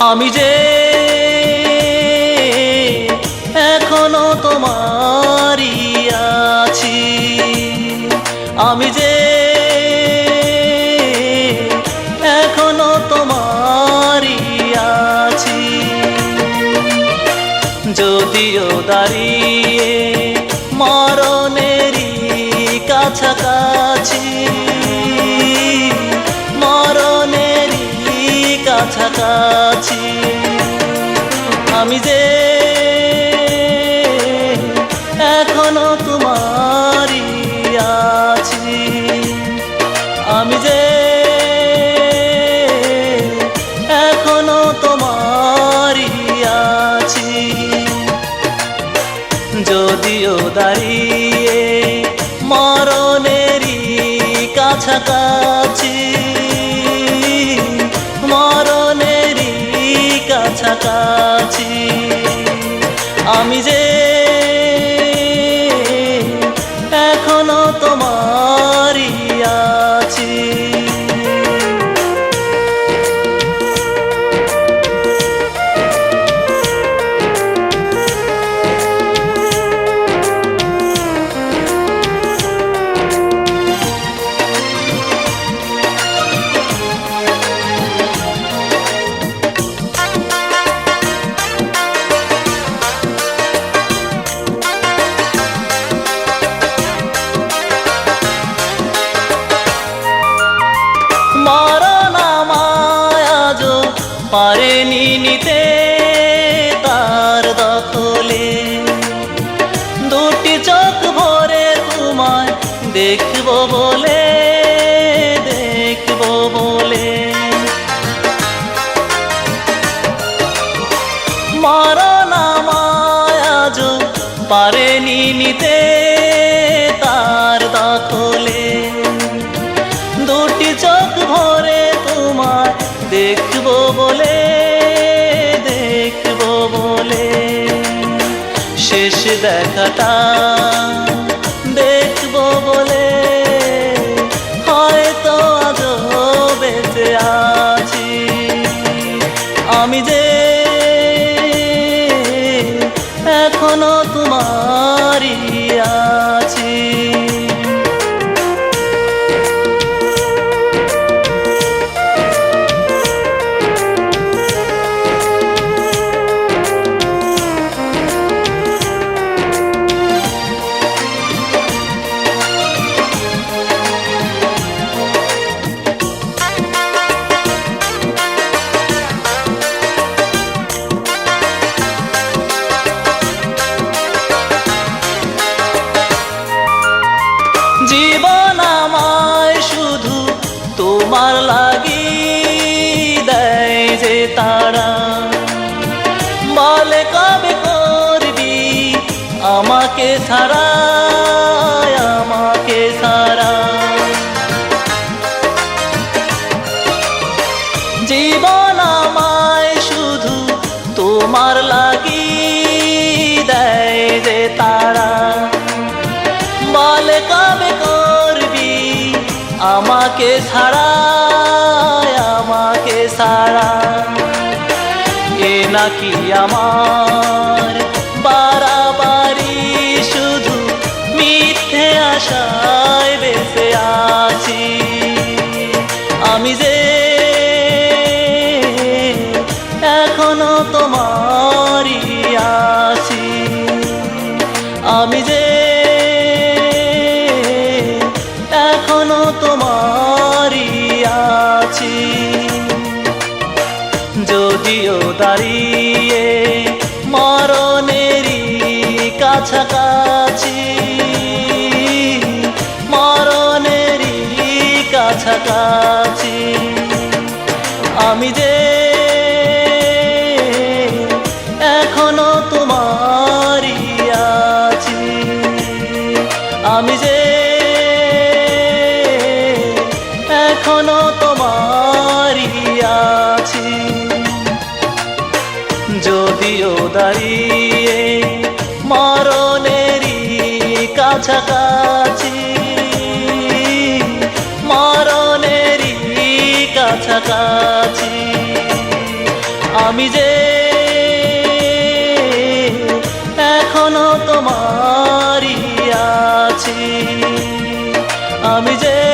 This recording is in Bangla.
আমি যে এখনও তোমারই আছি আমি যে এখনও তোমারই আছি। যদিও দাঁড়িয়ে মরণেরই কাছাকাছি কাছাকাছি। আমি যে এখনও তোমারই আছি। আমি যে এখনও তোমারই আছি। যদিও দাঁড়িয়ে পারেনি নিতে তার দখলে। দুটি চোখ ভরে তোমায় দেখব বলে দেখব বলে। মরণ আমায় আজও পারেনি নিতে তার দখলে। দুটি চোখ ভরে তোমার দেখব বলে শেষ দেখাটা। জীবন আমায় শুধু তোমার লাগি দেয় যে তারা। বলে কবে করবি আমাকে ছাড়া, আমাকে জীবন আমাকে ছাড়া আমাকে ছাড়া। এ নাকি আমার বাড়াবাড়ি, শুধু মিথ্যে আশায় বেঁচে আছি। আমি যে এখনও তোমারই এখনও তোমারই আছি। যদিও দাঁড়িয়ে দাঁড়িয়ে মরণেরই কাছাকাছি মরণেরই কাছাকাছি। আমি যে এখনও তোমারই আছি আমি যে